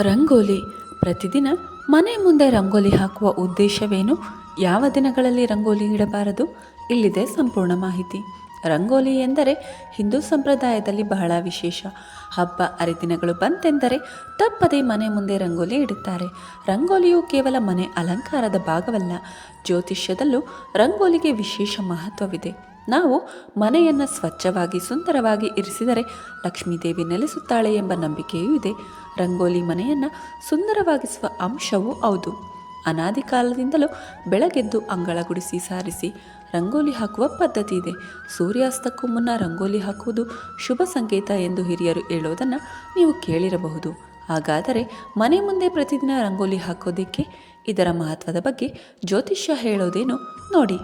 ರಂಗೋಲಿ. ಪ್ರತಿದಿನ ಮನೆ ಮುಂದೆ ರಂಗೋಲಿ ಹಾಕುವ ಉದ್ದೇಶವೇನು? ಯಾವ ದಿನಗಳಲ್ಲಿ ರಂಗೋಲಿ ಇಡಬಾರದು? ಇಲ್ಲಿದೆ ಸಂಪೂರ್ಣ ಮಾಹಿತಿ. ರಂಗೋಲಿ ಎಂದರೆ ಹಿಂದೂ ಸಂಪ್ರದಾಯದಲ್ಲಿ ಬಹಳ ವಿಶೇಷ. ಹಬ್ಬ ಹರಿದಿನಗಳು ಬಂತೆಂದರೆ ತಪ್ಪದೇ ಮನೆ ಮುಂದೆ ರಂಗೋಲಿ ಇಡುತ್ತಾರೆ. ರಂಗೋಲಿಯು ಕೇವಲ ಮನೆ ಅಲಂಕಾರದ ಭಾಗವಲ್ಲ, ಜ್ಯೋತಿಷ್ಯದಲ್ಲೂ ರಂಗೋಲಿಗೆ ವಿಶೇಷ ಮಹತ್ವವಿದೆ. ನಾವು ಮನೆಯನ್ನು ಸ್ವಚ್ಛವಾಗಿ ಸುಂದರವಾಗಿ ಇರಿಸಿದರೆ ಲಕ್ಷ್ಮೀದೇವಿ ನೆಲೆಸುತ್ತಾಳೆ ಎಂಬ ನಂಬಿಕೆಯೂ ಇದೆ. ರಂಗೋಲಿ ಮನೆಯನ್ನು ಸುಂದರವಾಗಿಸುವ ಅಂಶವೂ ಹೌದು. ಅನಾದಿ ಕಾಲದಿಂದಲೂ ಬೆಳಗೆದ್ದು ಅಂಗಳ ಗುಡಿಸಿ ಸಾರಿಸಿ ರಂಗೋಲಿ ಹಾಕುವ ಪದ್ಧತಿ ಇದೆ. ಸೂರ್ಯಾಸ್ತಕ್ಕೂ ಮುನ್ನ ರಂಗೋಲಿ ಹಾಕುವುದು ಶುಭ ಸಂಕೇತ ಎಂದು ಹಿರಿಯರು ಹೇಳೋದನ್ನು ನೀವು ಕೇಳಿರಬಹುದು. ಹಾಗಾದರೆ ಮನೆ ಮುಂದೆ ಪ್ರತಿದಿನ ರಂಗೋಲಿ ಹಾಕೋದಕ್ಕೆ ಇದರ ಮಹತ್ವದ ಬಗ್ಗೆ ಜ್ಯೋತಿಷ್ಯ ಹೇಳೋದೇನು? ನೋಡಿ.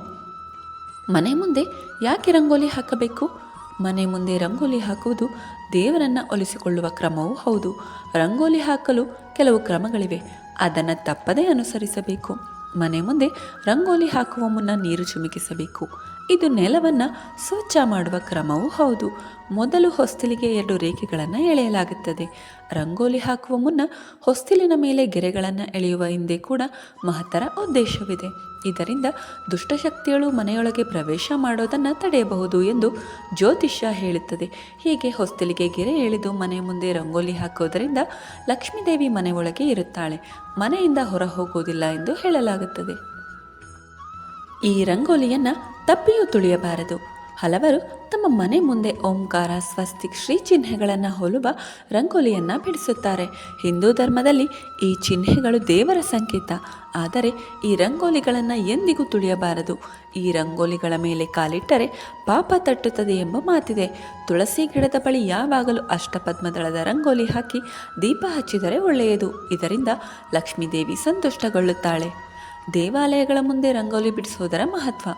ಮನೆ ಮುಂದೆ ಯಾಕೆ ರಂಗೋಲಿ ಹಾಕಬೇಕು? ಮನೆ ಮುಂದೆ ರಂಗೋಲಿ ಹಾಕುವುದು ದೇವರನ್ನು ಒಲಿಸಿಕೊಳ್ಳುವ ಕ್ರಮವೂ ಹೌದು. ರಂಗೋಲಿ ಹಾಕಲು ಕೆಲವು ಕ್ರಮಗಳಿವೆ. ಅದನ್ನು ತಪ್ಪದೇ ಅನುಸರಿಸಬೇಕು. ಮನೆ ಮುಂದೆ ರಂಗೋಲಿ ಹಾಕುವ ಮುನ್ನ ನೀರು ಚಿಮುಕಿಸಬೇಕು. ಇದು ನೆಲವನ್ನು ಸ್ವಚ್ಛ ಮಾಡುವ ಕ್ರಮವೂ ಹೌದು. ಮೊದಲು ಹೊಸ್ತಿಲಿಗೆ ಎರಡು ರೇಖೆಗಳನ್ನು ಎಳೆಯಲಾಗುತ್ತದೆ. ರಂಗೋಲಿ ಹಾಕುವ ಮುನ್ನ ಹೊಸ್ತಿಲಿನ ಮೇಲೆ ಗೆರೆಗಳನ್ನು ಎಳೆಯುವ ಹಿಂದೆ ಕೂಡ ಮಹತ್ತರ ಉದ್ದೇಶವಿದೆ. ಇದರಿಂದ ದುಷ್ಟಶಕ್ತಿಗಳು ಮನೆಯೊಳಗೆ ಪ್ರವೇಶ ಮಾಡೋದನ್ನು ತಡೆಯಬಹುದು ಎಂದು ಜ್ಯೋತಿಷ್ಯ ಹೇಳುತ್ತದೆ. ಹೀಗೆ ಹೊಸ್ತಿಲಿಗೆ ಗೆರೆ ಎಳೆದು ಮನೆ ಮುಂದೆ ರಂಗೋಲಿ ಹಾಕೋದರಿಂದ ಲಕ್ಷ್ಮೀದೇವಿ ಮನೆಯೊಳಗೆ ಇರುತ್ತಾಳೆ. ಮನೆಯಿಂದ ಹೊರ ಹೋಗುವುದಿಲ್ಲ ಎಂದು ಹೇಳಲಾಗುತ್ತದೆ. ಈ ರಂಗೋಲಿಯನ್ನು ತಪ್ಪಿಯೂ ತುಳಿಯಬಾರದು. ಹಲವರು ತಮ್ಮ ಮನೆ ಮುಂದೆ ಓಂಕಾರ, ಸ್ವಸ್ತಿಕ್, ಶ್ರೀ ಚಿಹ್ನೆಗಳನ್ನು ಹೋಲುವ ರಂಗೋಲಿಯನ್ನು ಬಿಡಿಸುತ್ತಾರೆ. ಹಿಂದೂ ಧರ್ಮದಲ್ಲಿ ಈ ಚಿಹ್ನೆಗಳು ದೇವರ ಸಂಕೇತ. ಆದರೆ ಈ ರಂಗೋಲಿಗಳನ್ನು ಎಂದಿಗೂ ತುಳಿಯಬಾರದು. ಈ ರಂಗೋಲಿಗಳ ಮೇಲೆ ಕಾಲಿಟ್ಟರೆ ಪಾಪ ತಟ್ಟುತ್ತದೆ ಎಂಬ ಮಾತಿದೆ. ತುಳಸಿ ಗಿಡದ ಬಳಿ ಯಾವಾಗಲೂ ಅಷ್ಟಪದ್ಮದಳದ ರಂಗೋಲಿ ಹಾಕಿ ದೀಪ ಹಚ್ಚಿದರೆ ಒಳ್ಳೆಯದು. ಇದರಿಂದ ಲಕ್ಷ್ಮೀದೇವಿ ಸಂತುಷ್ಟಗೊಳ್ಳುತ್ತಾಳೆ. ದೇವಾಲಯಗಳ ಮುಂದೆ ರಂಗೋಲಿ ಬಿಡಿಸುವುದರ ಮಹತ್ವ.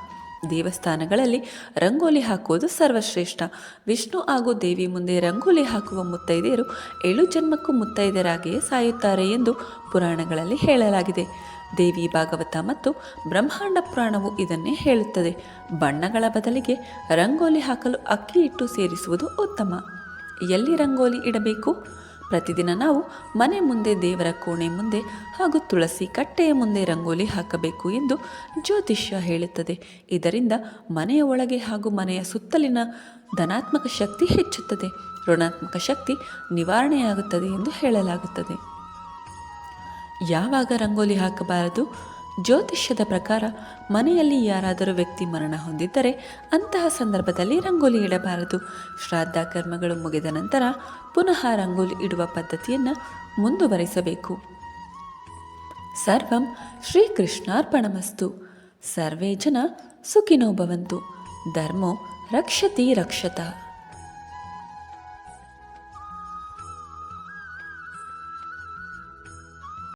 ದೇವಸ್ಥಾನಗಳಲ್ಲಿ ರಂಗೋಲಿ ಹಾಕುವುದು ಸರ್ವಶ್ರೇಷ್ಠ. ವಿಷ್ಣು ಹಾಗೂ ದೇವಿ ಮುಂದೆ ರಂಗೋಲಿ ಹಾಕುವ ಮುತ್ತೈದೆಯರು ಏಳು ಜನ್ಮಕ್ಕೂ ಮುತ್ತೈದೆಯರಾಗಿಯೇ ಸಾಯುತ್ತಾರೆ ಎಂದು ಪುರಾಣಗಳಲ್ಲಿ ಹೇಳಲಾಗಿದೆ. ದೇವಿ ಭಾಗವತ ಮತ್ತು ಬ್ರಹ್ಮಾಂಡ ಪುರಾಣವು ಇದನ್ನೇ ಹೇಳುತ್ತದೆ. ಬಣ್ಣಗಳ ಬದಲಿಗೆ ರಂಗೋಲಿ ಹಾಕಲು ಅಕ್ಕಿ ಹಿಟ್ಟು ಸೇರಿಸುವುದು ಉತ್ತಮ. ಎಲ್ಲಿ ರಂಗೋಲಿ ಇಡಬೇಕು? ಪ್ರತಿದಿನ ನಾವು ಮನೆ ಮುಂದೆ ದೇವರ ಕೋಣೆ ಮುಂದೆ ಹಾಗೂ ತುಳಸಿ ಕಟ್ಟೆಯ ಮುಂದೆ ರಂಗೋಲಿ ಹಾಕಬೇಕು ಎಂದು ಜ್ಯೋತಿಷ್ಯ ಹೇಳುತ್ತದೆ. ಇದರಿಂದ ಮನೆಯ ಒಳಗೆ ಹಾಗೂ ಮನೆಯ ಸುತ್ತಲಿನ ಧನಾತ್ಮಕ ಶಕ್ತಿ ಹೆಚ್ಚುತ್ತದೆ. ಋಣಾತ್ಮಕ ಶಕ್ತಿ ನಿವಾರಣೆಯಾಗುತ್ತದೆ ಎಂದು ಹೇಳಲಾಗುತ್ತದೆ. ಯಾವಾಗ ರಂಗೋಲಿ ಹಾಕಬಾರದು? ಜ್ಯೋತಿಷ್ಯದ ಪ್ರಕಾರ ಮನೆಯಲ್ಲಿ ಯಾರಾದರೂ ವ್ಯಕ್ತಿ ಮರಣ ಹೊಂದಿದ್ದರೆ ಅಂತಹ ಸಂದರ್ಭದಲ್ಲಿ ರಂಗೋಲಿ ಇಡಬಾರದು. ಶ್ರಾದ್ದ ಕರ್ಮಗಳು ಮುಗಿದ ನಂತರ ಪುನಃ ರಂಗೋಲಿ ಇಡುವ ಪದ್ಧತಿಯನ್ನು ಮುಂದುವರಿಸಬೇಕು. ಸರ್ವಂ ಶ್ರೀಕೃಷ್ಣಾರ್ಪಣಮಸ್ತು. ಸರ್ವೇ ಜನ ಸುಖಿನೋ ಭವಂತು. ಧರ್ಮೋ ರಕ್ಷತಿ ರಕ್ಷತ.